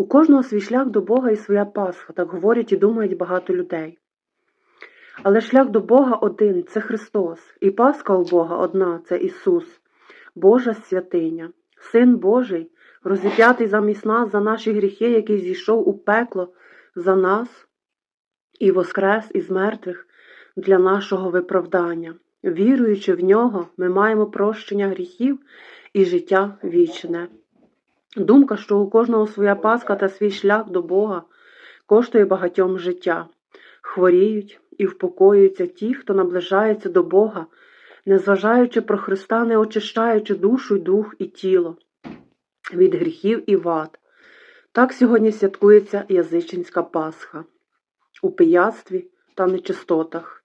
У кожного свій шлях до Бога і своя Пасха, так говорять і думають багато людей. Але шлях до Бога один це Христос, і Пасха у Бога одна це Ісус, Божа святиня, Син Божий, розіп'ятий замість нас за наші гріхи, який зійшов у пекло за нас і воскрес із мертвих для нашого виправдання. Віруючи в нього, ми маємо прощення гріхів і життя вічне. Думка, що у кожного своя Пасха та свій шлях до Бога коштує багатьом життя. Хворіють і впокоюються ті, хто наближається до Бога, незважаючи про Христа, не очищаючи душу, дух і тіло від гріхів і вад. Так сьогодні святкується язичницька Пасха у пияцтві та нечистотах.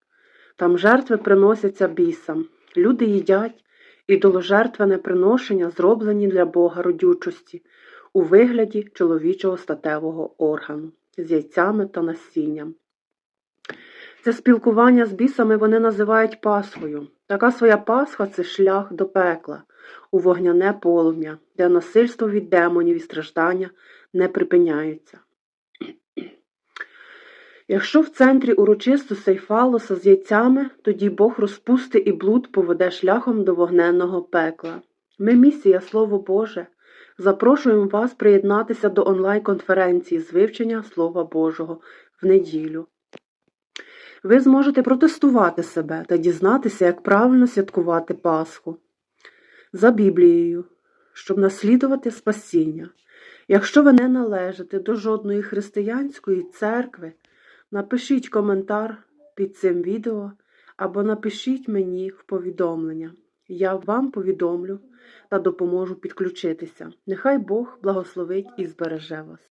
Там жертви приносяться бісам. Люди їдять ідоложертвене приношення, зроблені для Бога родючості у вигляді чоловічого статевого органу з яйцями та насінням. Це спілкування з бісами вони називають Пасхою. Така своя Пасха це шлях до пекла, у вогняне полум'я, де насильство від демонів і страждання не припиняються. Якщо в центрі урочистостей фалоса з яйцями, тоді Бог розпусти і блуд поведе шляхом до вогненного пекла. Ми, місія Слово Боже, запрошуємо вас приєднатися до онлайн-конференції з вивчення Слова Божого в неділю. Ви зможете протестувати себе та дізнатися, як правильно святкувати Пасху за Біблією, щоб наслідувати спасіння. Якщо ви не належите до жодної християнської церкви, напишіть коментар під цим відео або напишіть мені в повідомлення. Я вам повідомлю та допоможу підключитися. Нехай Бог благословить і збереже вас.